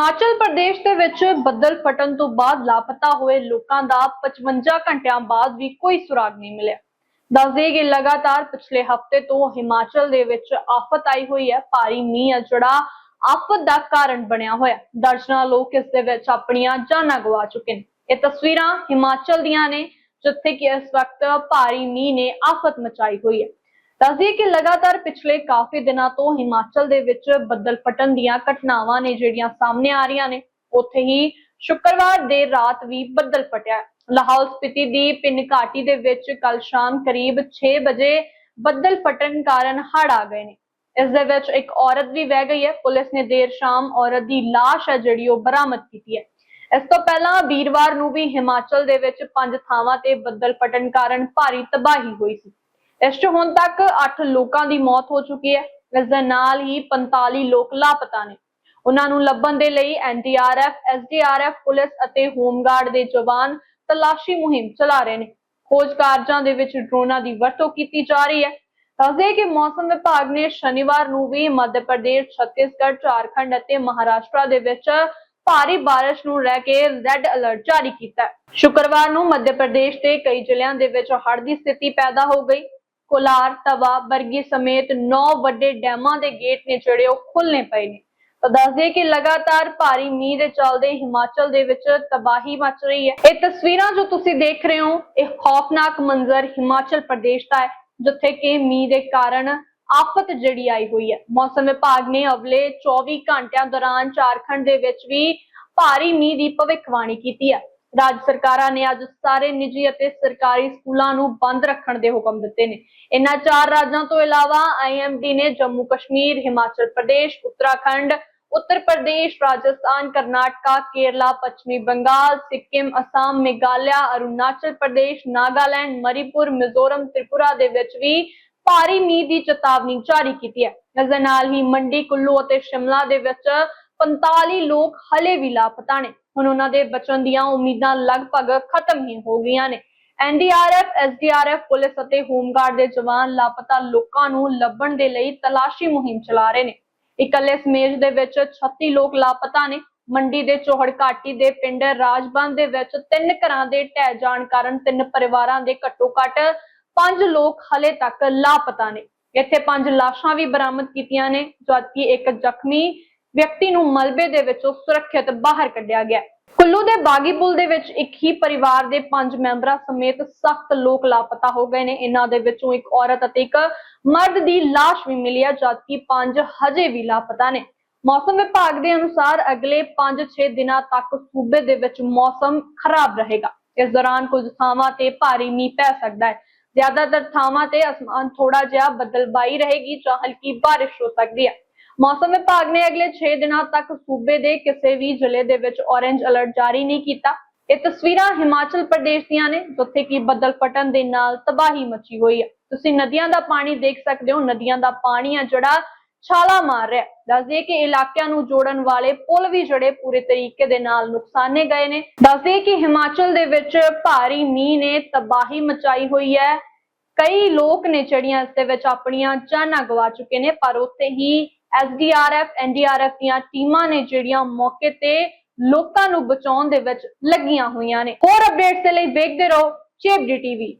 ਹਿਮਾਚਲ ਪ੍ਰਦੇਸ਼ ਦੇ ਵਿੱਚ ਬੱਦਲ ਫਟਣ ਤੋਂ ਬਾਅਦ ਲਾਪਤਾ ਹੋਏ ਲੋਕਾਂ ਦਾ 55 ਘੰਟਿਆਂ ਬਾਅਦ ਵੀ ਕੋਈ ਸੁਰਾਗ ਨਹੀਂ ਮਿਲਿਆ। ਦੱਸਦੇ ਕਿ ਲਗਾਤਾਰ ਪਿਛਲੇ ਹਫ਼ਤੇ ਤੋਂ ਹਿਮਾਚਲ ਦੇ ਵਿੱਚ ਆਫਤ ਆਈ ਹੋਈ ਹੈ। ਭਾਰੀ ਮੀਂਹ ਹੈ ਜਿਹੜਾ ਆਫਤ ਦਾ ਕਾਰਨ ਬਣਿਆ ਹੋਇਆ। ਹੈ। ਦਰਜਨਾਂ ਲੋਕ ਇਸ ਦੇ ਵਿੱਚ ਆਪਣੀਆਂ ਜਾਨਾਂ ਗਵਾ ਚੁੱਕੇ ਨੇ। ਇਹ ਤਸਵੀਰਾਂ ਹਿਮਾਚਲ ਦੀਆਂ ਨੇ, ਜਿੱਥੇ ਕਿ ਇਸ ਵਕਤ ਭਾਰੀ ਮੀਂਹ ਨੇ ਆਫਤ ਮਚਾਈ ਹੋਈ ਹੈ। ਦੱਸਦੀ ਕਿ ਲਗਾਤਾਰ ਪਿਛਲੇ ਕਾਫੀ ਦਿਨਾਂ ਤੋਂ ਹਿਮਾਚਲ ਦੇ ਵਿੱਚ ਬੱਦਲ ਫਟਣ ਦੀਆਂ ਘਟਨਾਵਾਂ ਨੇ ਜਿਹੜੀਆਂ ਸਾਹਮਣੇ ਆ ਰਹੀਆਂ ਨੇ। ਉੱਥੇ ਹੀ ਸ਼ੁੱਕਰਵਾਰ ਦੇਰ ਰਾਤ ਵੀ ਬੱਦਲ ਫਟਿਆ। ਹੈ। ਲਾਹੌਲ ਸਪੀਤੀ ਦੀ ਪਿੰਨ ਘਾਟੀ ਦੇ ਵਿੱਚ ਕੱਲ ਸ਼ਾਮ ਕਰੀਬ 6 ਵਜੇ ਬੱਦਲ ਫਟਣ ਕਾਰਨ ਹੜ੍ਹ ਆ ਗਏ ਨੇ। ਇਸ ਦੇ ਵਿੱਚ ਇੱਕ ਔਰਤ ਵੀ ਵਹਿ ਗਈ ਹੈ। ਪੁਲਿਸ ਨੇ ਦੇਰ ਸ਼ਾਮ ਔਰਤ ਦੀ ਲਾਸ਼ ਹੈ ਜਿਹੜੀ ਉਹ ਬਰਾਮਦ ਕੀਤੀ ਹੈ। ਇਸ ਤੋਂ ਪਹਿਲਾਂ ਵੀਰਵਾਰ ਨੂੰ ਵੀ ਹਿਮਾਚਲ ਦੇ ਵਿੱਚ ਪੰਜ ਥਾਵਾਂ ਤੇ ਬੱਦਲ ਫਟਣ ਕਾਰਨ ਭਾਰੀ ਤਬਾਹੀ ਹੋਈ ਸੀ। ਇਸ 'ਚ ਹੁਣ ਤੱਕ 8 ਲੋਕਾਂ ਦੀ ਮੌਤ ਹੋ ਚੁੱਕੀ ਹੈ। ਇਸ ਦੇ ਨਾਲ ਹੀ 45 ਲੋਕ ਲਾਪਤਾ ਨੇ। ਉਹਨਾਂ ਨੂੰ ਲੱਭਣ ਦੇ ਲਈ ਐਨਡੀਆਰਐਫ ਐਸਡੀਆਰਐਫ ਪੁਲਿਸ ਅਤੇ ਹੋਮਗਾਰਡ ਦੇ ਜਵਾਨ ਤਲਾਸ਼ੀ ਮੁਹਿੰਮ ਚਲਾ ਰਹੇ ਨੇ। ਖੋਜ ਕਾਰਜਾਂ ਦੇ ਵਿੱਚ ਡਰੋਨਾਂ ਦੀ ਵਰਤੋਂ ਕੀਤੀ ਜਾ ਰਹੀ ਹੈ। ਦੱਸਦੇ ਕਿ ਮੌਸਮ ਵਿਭਾਗ ਨੇ ਸ਼ਨੀਵਾਰ ਨੂੰ ਵੀ ਮੱਧ ਪ੍ਰਦੇਸ਼, ਛੱਤੀਸਗੜ੍ਹ, ਝਾਰਖੰਡ ਅਤੇ ਮਹਾਰਾਸ਼ਟਰ ਦੇ ਵਿੱਚ ਭਾਰੀ ਬਾਰਿਸ਼ ਨੂੰ ਲੈ ਕੇ ਰੈੱਡ ਅਲਰਟ ਜਾਰੀ ਕੀਤਾ ਸ਼ੁੱਕਰਵਾਰ ਨੂੰ ਮੱਧ ਪ੍ਰਦੇਸ਼ ਦੇ ਕਈ ਜ਼ਿਲ੍ਹਿਆਂ ਦੇ ਵਿੱਚ ਹੜ੍ਹ ਦੀ ਸਥਿਤੀ ਪੈਦਾ ਹੋ ਗਈ। ਕੋਲਾਰ, ਤਵਾ ਬਰਗੀ ਸਮੇਤ 9 ਵੱਡੇ ਡੈਮਾਂ ਦੇ ਗੇਟ ਨੇ ਜਿਹੜੇ ਉਹ ਖੁੱਲਨੇ ਪਏ ਨੇ। ਤਾਂ ਦੱਸਦੇ ਕਿ ਲਗਾਤਾਰ ਭਾਰੀ ਮੀਂਹ ਦੇ ਚੱਲਦੇ ਹਿਮਾਚਲ ਦੇ ਵਿੱਚ ਤਬਾਹੀ ਮਚ ਰਹੀ ਹੈ। ਇਹ ਤਸਵੀਰਾਂ ਜੋ ਤੁਸੀਂ ਦੇਖ ਰਹੇ ਹੋ, ਇਹ ਖੌਫਨਾਕ ਮੰਜ਼ਰ ਹਿਮਾਚਲ ਪ੍ਰਦੇਸ਼ ਦਾ ਹੈ, ਜਿੱਥੇ ਕਿ ਮੀਂਹ ਦੇ ਕਾਰਨ ਆਫਤ ਜਿਹੜੀ ਆਈ ਹੋਈ ਹੈ। ਮੌਸਮ ਵਿਭਾਗ ਨੇ ਅਗਲੇ 24 ਘੰਟਿਆਂ ਦੌਰਾਨ ਝਾਰਖੰਡ ਦੇ ਵਿੱਚ ਵੀ ਭਾਰੀ ਮੀਂਹ ਦੀ ਭਵਿੱਖਬਾਣੀ ਕੀਤੀ ਹੈ। ਰਾਜ ਸਰਕਾਰਾਂ ਨੇ ਅੱਜ ਸਾਰੇ ਨਿੱਜੀ ਅਤੇ ਸਰਕਾਰੀ ਸਕੂਲਾਂ ਨੂੰ ਬੰਦ ਰੱਖਣ ਦੇ ਹੁਕਮ ਦਿੱਤੇ ਨੇ। ਇਨ੍ਹਾਂ ਚਾਰ ਰਾਜਾਂ ਤੋਂ ਇਲਾਵਾ ਆਈਐਮਡੀ ਨੇ ਜੰਮੂ ਕਸ਼ਮੀਰ, ਹਿਮਾਚਲ ਪ੍ਰਦੇਸ਼, ਉੱਤਰਾਖੰਡ, ਉੱਤਰ ਪ੍ਰਦੇਸ਼, ਰਾਜਸਥਾਨ, ਕਰਨਾਟਕਾ, ਕੇਰਲਾ, ਪੱਛਮੀ ਬੰਗਾਲ, ਸਿੱਕਿਮ, ਅਸਾਮ, ਮੇਘਾਲਿਆ, ਅਰੁਣਾਚਲ ਪ੍ਰਦੇਸ਼, ਨਾਗਾਲੈਂਡ, ਮਰੀਪੁਰ, ਮਿਜ਼ੋਰਮ, ਤ੍ਰਿਪੁਰਾ ਦੇ ਵਿੱਚ ਵੀ ਭਾਰੀ ਮੀਂਹ ਦੀ ਚੇਤਾਵਨੀ ਜਾਰੀ ਕੀਤੀ ਹੈ। ਇਸ ਦੇ ਨਾਲ ਹੀ ਮੰਡੀ, ਕੁੱਲੂ ਅਤੇ ਸ਼ਿਮਲਾ ਦੇ ਵਿੱਚ 45 ਲੋਕ ਹਲੇ ਵੀ ਲਾਪਤਾ ਨੇ। ਹੁਣ ਉਹਨਾਂ ਦੇ ਬਚਣ ਦੀਆਂ ਉਮੀਦਾਂ ਲਗਭਗ ਖਤਮ ਹੀ ਹੋ ਗਈਆਂ ਨੇ। ਐਨਡੀਆਰਐਫ ਐਸਡੀਆਰਐਫ ਪੁਲਿਸ ਅਤੇ ਹੋਮਗਾਰਡ ਦੇ ਜਵਾਨ ਲਾਪਤਾ ਲੋਕਾਂ ਨੂੰ ਲੱਭਣ ਦੇ ਲਈ ਤਲਾਸ਼ੀ ਮੁਹਿੰਮ ਚਲਾ ਰਹੇ ਨੇ। ਇਕੱਲੇ ਸਮੇਜ ਦੇ ਵਿੱਚ 36 ਲੋਕ ਲਾਪਤਾ ਨੇ। ਮੰਡੀ ਦੇ ਚੋਹੜ ਘਾਟੀ ਦੇ ਪਿੰਡ ਰਾਜਬੰਦ ਦੇ ਵਿੱਚ ਤਿੰਨ ਘਰਾਂ ਦੇ ਢਹਿ ਜਾਣ ਕਾਰਨ ਤਿੰਨ ਪਰਿਵਾਰਾਂ ਦੇ ਘੱਟੋ-ਘੱਟ ਪੰਜ ਲੋਕ ਹਲੇ ਤੱਕ ਲਾਪਤਾ ਨੇ। ਇੱਥੇ ਪੰਜ ਲਾਸ਼ਾਂ ਵੀ ਬਰਾਮਦ ਕੀਤੀਆਂ ਨੇ, ਜਦਕਿ ਇੱਕ ਜ਼ਖਮੀ ਵਿਅਕਤੀ ਨੂੰ ਮਲਬੇ ਦੇ ਵਿੱਚੋਂ ਸੁਰੱਖਿਅਤ ਬਾਹਰ ਕੱਢਿਆ ਗਿਆ। ਕੁੱਲੂ ਦੇ ਬਾਗੀ ਪੁਲ ਦੇ ਵਿੱਚ ਇੱਕ ਹੀ ਪਰਿਵਾਰ ਦੇ ਪੰਜ ਮੈਂਬਰਾਂ ਸਮੇਤ ਸਖਤ ਲੋਕ ਲਾਪਤਾ ਹੋ ਗਏ ਨੇ। ਇਹਨਾਂ ਦੇ ਵਿੱਚੋਂ ਇੱਕ ਔਰਤ ਅਤੇ ਇੱਕ ਮਰਦ ਦੀ ਲਾਸ਼ ਵੀ ਮਿਲੀ ਹੈ ਜਦਕਿ ਪੰਜ ਹਜੇ ਵੀ ਲਾਪਤਾ ਨੇ। ਮੌਸਮ ਵਿਭਾਗ ਦੇ ਅਨੁਸਾਰ ਅਗਲੇ 5-6 ਦਿਨਾਂ ਤੱਕ ਸੂਬੇ ਦੇ ਵਿੱਚ ਮੌਸਮ ਖਰਾਬ ਰਹੇਗਾ। ਇਸ ਦੌਰਾਨ ਕੁਝ ਥਾਵਾਂ ਤੇ ਭਾਰੀ ਮੀਂਹ ਪੈ ਸਕਦਾ ਹੈ। ਜ਼ਿਆਦਾਤਰ ਥਾਵਾਂ ਤੇ ਅਸਮਾਨ ਥੋੜਾ ਜਿਹਾ ਬੱਦਲਬਾਈ ਰਹੇਗੀ ਜਾਂ ਹਲਕੀ ਬਾਰਿਸ਼ ਹੋ ਸਕਦੀ ਹੈ। ਮੌਸਮ ਵਿਭਾਗ ਨੇ ਅਗਲੇ 6 ਦਿਨਾਂ ਤੱਕ ਸੂਬੇ ਦੇ ਕਿਸੇ ਵੀ ਜ਼ਿਲ੍ਹੇ ਦੇ ਵਿੱਚ ਔਰੇਂਜ ਅਲਰਟ ਜਾਰੀ ਨਹੀਂ ਕੀਤਾ। ਇਹ ਤਸਵੀਰਾਂ ਹਿਮਾਚਲ ਪ੍ਰਦੇਸ਼ ਦੀਆਂ ਨੇ, ਜਿੱਥੇ ਕਿ ਬੱਦਲ ਫਟਣ ਦੇ ਨਾਲ ਤਬਾਹੀ ਮਚੀ ਹੋਈ ਹੈ ਤੁਸੀਂ ਨਦੀਆਂ ਦਾ ਪਾਣੀ ਦੇਖ ਸਕਦੇ ਹੋ, ਨਦੀਆਂ ਦਾ ਪਾਣੀ ਆ ਜਿਹੜਾ ਛਾਲਾ ਮਾਰ ਰਿਹਾ ਹੈ। ਦੱਸਦੇ ਕਿ ਇਲਾਕਿਆਂ ਨੂੰ ਜੋੜਨ ਵਾਲੇ ਪੁਲ ਵੀ ਜਿਹੜੇ ਪੂਰੇ ਤਰੀਕੇ ਦੇ ਨਾਲ ਨੁਕਸਾਨੇ ਗਏ ਨੇ। ਦੱਸਦੇ ਕਿ ਹਿਮਾਚਲ ਦੇ ਵਿੱਚ ਭਾਰੀ ਮੀਂਹ ਨੇ ਤਬਾਹੀ ਮਚਾਈ ਹੋਈ ਹੈ। ਕਈ ਲੋਕ ਨੇ ਜਿਹੜੀਆਂ ਇਸ ਦੇ ਵਿੱਚ ਆਪਣੀਆਂ ਜਾਨਾਂ ਗਵਾ ਚੁੱਕੇ ਨੇ, ਪਰ ਉੱਥੇ ਹੀ ਐਸਡੀਆਰਐਫ ਐਨਡੀਆਰਐਫ ਦੀਆਂ ਟੀਮਾਂ ਨੇ ਜਿਹੜੀਆਂ ਮੌਕੇ ਤੇ ਲੋਕਾਂ ਨੂੰ ਬਚਾਉਣ ਦੇ ਵਿੱਚ ਲੱਗੀਆਂ ਹੋਈਆਂ ਨੇ। ਹੋਰ ਅਪਡੇਟਸ ਦੇ ਲਈ ਵੇਖਦੇ ਰਹੋ ਚੇਪਡੀ ਟੀਵੀ।